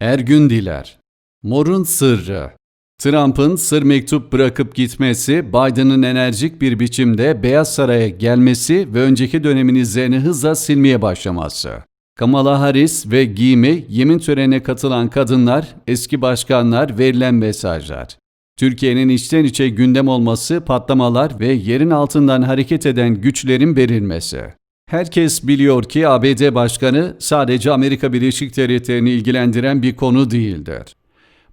Ergün Diler Mor'un Sırrı Trump'ın sır mektup bırakıp gitmesi, Biden'ın enerjik bir biçimde Beyaz Saray'a gelmesi ve önceki dönemin izlerini hızla silmeye başlaması. Kamala Harris ve giyimi, yemin törenine katılan kadınlar, eski başkanlar, verilen mesajlar. Türkiye'nin içten içe gündem olması, patlamalar ve yerin altından hareket eden güçlerin verilmesi. Herkes biliyor ki ABD Başkanı sadece Amerika Birleşik Devletleri'ni ilgilendiren bir konu değildir.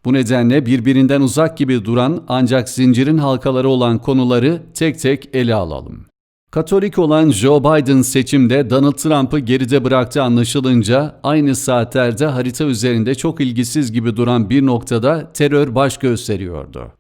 Bu nedenle birbirinden uzak gibi duran ancak zincirin halkaları olan konuları tek tek ele alalım. Katolik olan Joe Biden seçimde Donald Trump'ı geride bıraktığı anlaşılınca aynı saatlerde harita üzerinde çok ilgisiz gibi duran bir noktada terör baş gösteriyordu.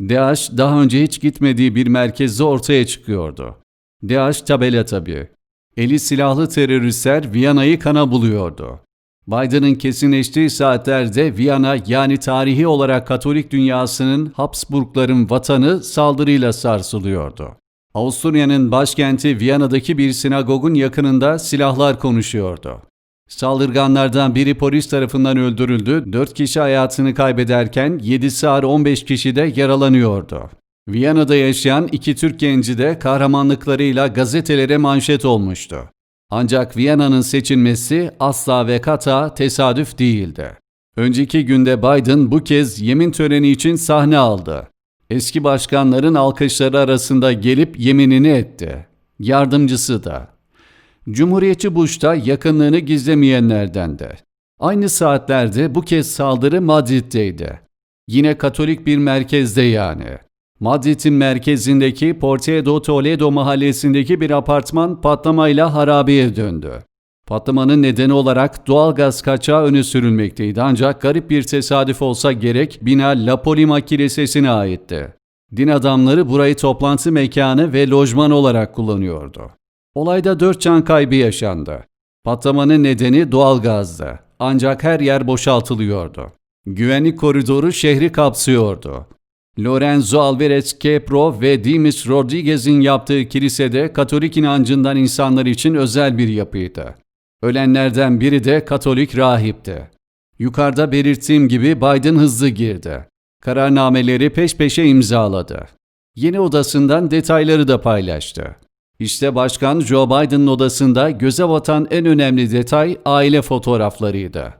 DAEŞ daha önce hiç gitmediği bir merkezde ortaya çıkıyordu. DAEŞ tabela tabii. Eli silahlı teröristler Viyana'yı kana buluyordu. Biden'ın kesinleştiği saatlerde Viyana yani tarihi olarak Katolik dünyasının Habsburgların vatanı saldırıyla sarsılıyordu. Avusturya'nın başkenti Viyana'daki bir sinagogun yakınında silahlar konuşuyordu. Saldırganlardan biri polis tarafından öldürüldü, 4 kişi hayatını kaybederken 7'si ağır 15 kişi de yaralanıyordu. Viyana'da yaşayan iki Türk genci de kahramanlıklarıyla gazetelere manşet olmuştu. Ancak Viyana'nın seçilmesi asla ve kata tesadüf değildi. Önceki günde Biden bu kez yemin töreni için sahne aldı. Eski başkanların alkışları arasında gelip yeminini etti. Yardımcısı da. Cumhuriyetçi Bush da yakınlığını gizlemeyenlerdendi. Aynı saatlerde bu kez saldırı Madrid'deydi. Yine Katolik bir merkezde yani. Madrid'in merkezindeki Portedo Toledo mahallesindeki bir apartman patlamayla harabeye döndü. Patlamanın nedeni olarak doğal gaz kaçağı öne sürülmekteydi ancak garip bir tesadüf olsa gerek bina La Polima Kilisesi'ne aitti. Din adamları burayı toplantı mekanı ve lojman olarak kullanıyordu. Olayda dört can kaybı yaşandı. Patlamanın nedeni doğal gazdı. Ancak her yer boşaltılıyordu. Güvenlik koridoru şehri kapsıyordu. Lorenzo Alvarez Kepro ve Dimis Rodriguez'in yaptığı kilisede Katolik inancından insanlar için özel bir yapıydı. Ölenlerden biri de Katolik rahipti. Yukarıda belirttiğim gibi Biden hızlı girdi. Kararnameleri peş peşe imzaladı. Yeni odasından detayları da paylaştı. İşte Başkan Joe Biden'ın odasında göze batan en önemli detay aile fotoğraflarıydı.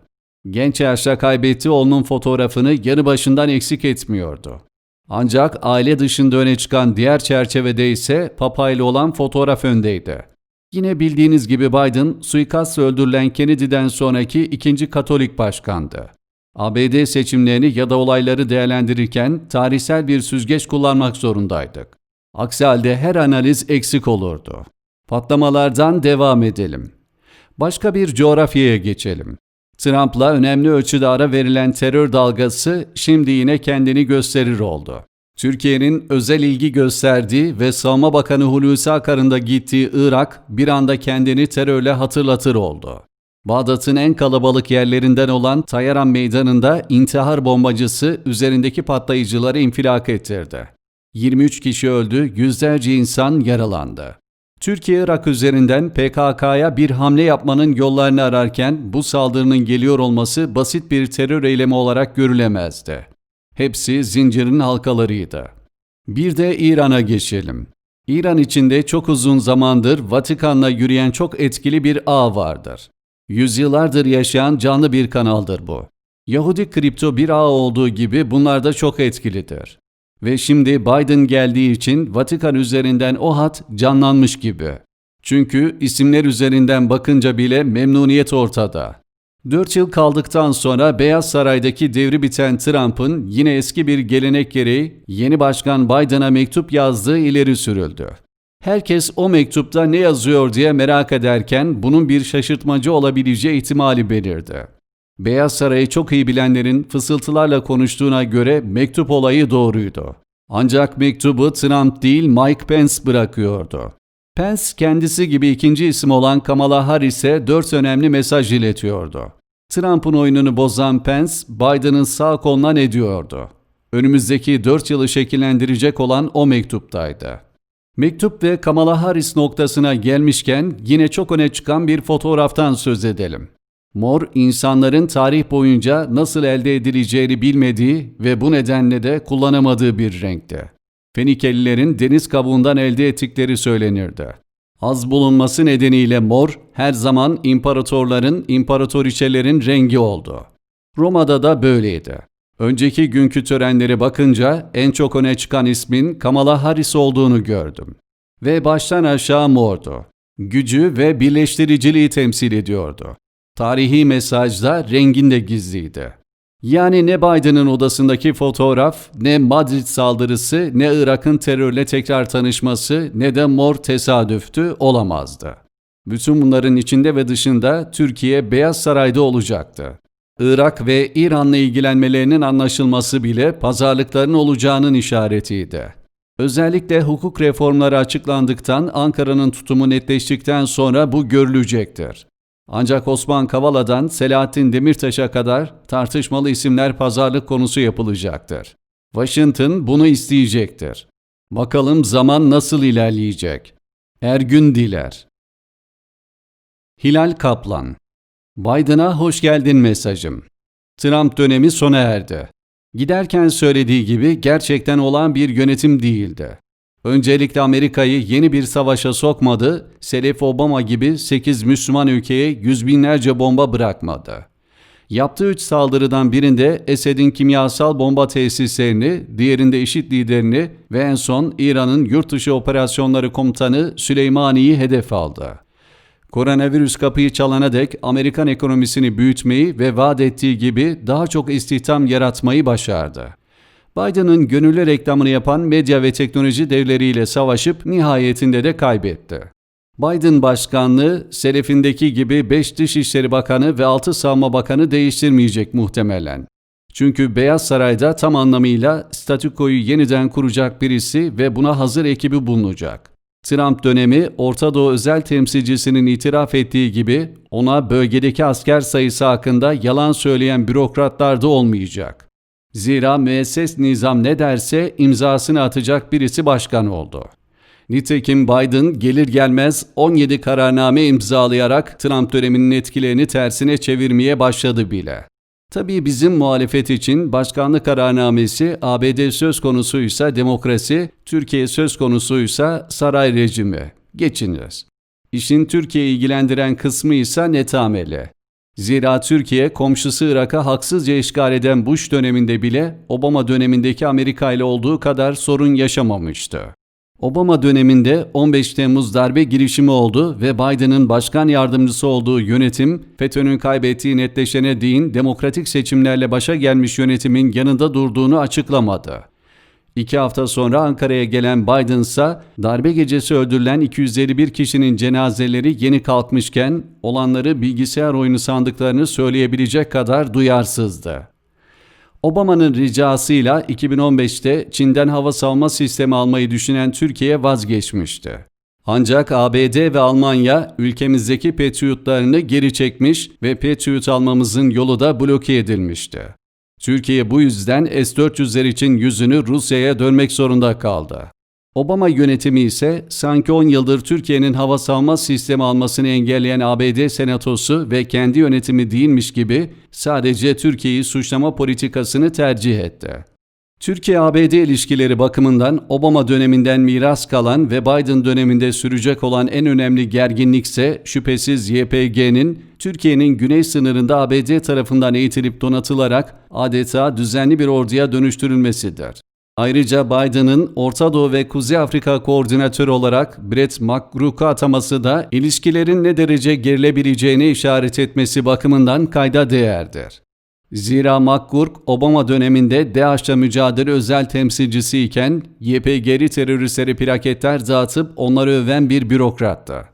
Genç yaşta kaybettiği oğlunun fotoğrafını yanı başından eksik etmiyordu. Ancak aile dışında öne çıkan diğer çerçevede ise Papa ile olan fotoğraf öndeydi. Yine bildiğiniz gibi Biden, suikastla öldürülen Kennedy'den sonraki ikinci Katolik başkandı. ABD seçimlerini ya da olayları değerlendirirken tarihsel bir süzgeç kullanmak zorundaydık. Aksi halde her analiz eksik olurdu. Patlamalardan devam edelim. Başka bir coğrafyaya geçelim. Trump'la önemli ölçüde ara verilen terör dalgası şimdi yine kendini gösterir oldu. Türkiye'nin özel ilgi gösterdiği ve Savunma Bakanı Hulusi Akar'ın da gittiği Irak bir anda kendini terörle hatırlatır oldu. Bağdat'ın en kalabalık yerlerinden olan Tayaran Meydanı'nda intihar bombacısı üzerindeki patlayıcıları infilak ettirdi. 23 kişi öldü, yüzlerce insan yaralandı. Türkiye Irak üzerinden PKK'ya bir hamle yapmanın yollarını ararken bu saldırının geliyor olması basit bir terör eylemi olarak görülemezdi. Hepsi zincirin halkalarıydı. Bir de İran'a geçelim. İran içinde çok uzun zamandır Vatikan'la yürüyen çok etkili bir ağ vardır. Yüzyıllardır yaşayan canlı bir kanaldır bu. Yahudi kripto bir ağ olduğu gibi bunlar da çok etkilidir. Ve şimdi Biden geldiği için Vatikan üzerinden o hat canlanmış gibi. Çünkü isimler üzerinden bakınca bile memnuniyet ortada. 4 yıl kaldıktan sonra Beyaz Saray'daki devri biten Trump'ın yine eski bir gelenek gereği yeni başkan Biden'a mektup yazdığı ileri sürüldü. Herkes o mektupta ne yazıyor diye merak ederken bunun bir şaşırtmacı olabileceği ihtimali belirdi. Beyaz Saray'ı çok iyi bilenlerin fısıltılarla konuştuğuna göre mektup olayı doğruydu. Ancak mektubu Trump değil Mike Pence bırakıyordu. Pence kendisi gibi ikinci isim olan Kamala Harris'e dört önemli mesaj iletiyordu. Trump'ın oyununu bozan Pence, Biden'ın sağ koluna ne diyordu? Önümüzdeki dört yılı şekillendirecek olan o mektuptaydı. Mektup ve Kamala Harris noktasına gelmişken yine çok öne çıkan bir fotoğraftan söz edelim. Mor, insanların tarih boyunca nasıl elde edileceğini bilmediği ve bu nedenle de kullanamadığı bir renkti. Fenikelilerin deniz kabuğundan elde ettikleri söylenirdi. Az bulunması nedeniyle mor her zaman imparatorların, imparatoriçelerin rengi oldu. Roma'da da böyleydi. Önceki günkü törenlere bakınca en çok öne çıkan ismin Kamala Harris olduğunu gördüm. Ve baştan aşağı mordu. Gücü ve birleştiriciliği temsil ediyordu. Tarihi mesajda renginde gizliydi. Yani ne Biden'ın odasındaki fotoğraf, ne Madrid saldırısı, ne Irak'ın terörle tekrar tanışması, ne de mor tesadüftü olamazdı. Bütün bunların içinde ve dışında Türkiye Beyaz Saray'da olacaktı. Irak ve İran'la ilgilenmelerinin anlaşılması bile pazarlıkların olacağının işaretiydi. Özellikle hukuk reformları açıklandıktan, Ankara'nın tutumu netleştikten sonra bu görülecektir. Ancak Osman Kavala'dan Selahattin Demirtaş'a kadar tartışmalı isimler pazarlık konusu yapılacaktır. Washington bunu isteyecektir. Bakalım zaman nasıl ilerleyecek? Ergün Diler Hilal Kaplan Biden'a hoş geldin mesajım. Trump dönemi sona erdi. Giderken söylediği gibi gerçekten olan bir yönetim değildi. Öncelikle Amerika'yı yeni bir savaşa sokmadı, Selef Obama gibi 8 Müslüman ülkeye yüz binlerce bomba bırakmadı. Yaptığı üç saldırıdan birinde Esed'in kimyasal bomba tesislerini, diğerinde IŞİD liderini ve en son İran'ın yurt dışı operasyonları komutanı Süleymani'yi hedef aldı. Koronavirüs kapıyı çalana dek Amerikan ekonomisini büyütmeyi ve vaat ettiği gibi daha çok istihdam yaratmayı başardı. Biden'ın gönüllü reklamını yapan medya ve teknoloji devleriyle savaşıp nihayetinde de kaybetti. Biden başkanlığı selefindeki gibi 5 Dışişleri Bakanı ve 6 Savunma Bakanı değiştirmeyecek muhtemelen. Çünkü Beyaz Saray'da tam anlamıyla statükoyu yeniden kuracak birisi ve buna hazır ekibi bulunacak. Trump dönemi Orta Doğu özel temsilcisinin itiraf ettiği gibi ona bölgedeki asker sayısı hakkında yalan söyleyen bürokratlar da olmayacak. Zira müesses nizam ne derse imzasını atacak birisi başkan oldu. Nitekim Biden gelir gelmez 17 kararname imzalayarak Trump döneminin etkilerini tersine çevirmeye başladı bile. Tabii bizim muhalefet için başkanlık kararnamesi ABD söz konusuysa demokrasi, Türkiye söz konusuysa saray rejimi. Geçiniz. İşin Türkiye'yi ilgilendiren kısmı ise netameli. Zira Türkiye komşusu Irak'a haksızca işgal eden Bush döneminde bile Obama dönemindeki Amerika ile olduğu kadar sorun yaşamamıştı. Obama döneminde 15 Temmuz darbe girişimi oldu ve Biden'ın başkan yardımcısı olduğu yönetim, FETÖ'nün kaybettiği netleşene değin demokratik seçimlerle başa gelmiş yönetimin yanında durduğunu açıklamadı. İki hafta sonra Ankara'ya gelen Biden ise darbe gecesi öldürülen 251 kişinin cenazeleri yeni kalkmışken olanları bilgisayar oyunu sandıklarını söyleyebilecek kadar duyarsızdı. Obama'nın ricasıyla 2015'te Çin'den hava savunma sistemi almayı düşünen Türkiye vazgeçmişti. Ancak ABD ve Almanya ülkemizdeki Patriot'larını geri çekmiş ve Patriot almamızın yolu da bloke edilmişti. Türkiye bu yüzden S-400'ler için yüzünü Rusya'ya dönmek zorunda kaldı. Obama yönetimi ise sanki 10 yıldır Türkiye'nin hava savunma sistemi almasını engelleyen ABD Senatosu ve kendi yönetimi değilmiş gibi sadece Türkiye'yi suçlama politikasını tercih etti. Türkiye-ABD ilişkileri bakımından Obama döneminden miras kalan ve Biden döneminde sürecek olan en önemli gerginlik ise şüphesiz YPG'nin Türkiye'nin güney sınırında ABD tarafından eğitilip donatılarak adeta düzenli bir orduya dönüştürülmesidir. Ayrıca Biden'ın Orta Doğu ve Kuzey Afrika koordinatörü olarak Brett McGurk'u ataması da ilişkilerin ne derece gerilebileceğini işaret etmesi bakımından kayda değerdir. Zira McGurk, Obama döneminde DAEŞ'la mücadele özel temsilcisi iken YPG'li teröristleri plaketler dağıtıp onları öven bir bürokrattı.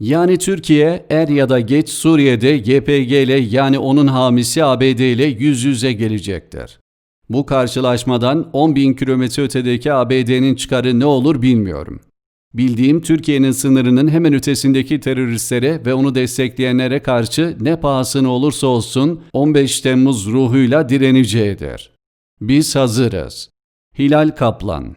Yani Türkiye er ya da geç Suriye'de YPG ile yani onun hamisi ABD ile yüz yüze gelecektir. Bu karşılaşmadan 10 bin kilometre ötedeki ABD'nin çıkarı ne olur bilmiyorum. Bildiğim Türkiye'nin sınırının hemen ötesindeki teröristlere ve onu destekleyenlere karşı ne pahasına olursa olsun 15 Temmuz ruhuyla direneceğidir. Biz hazırız. Hilal Kaplan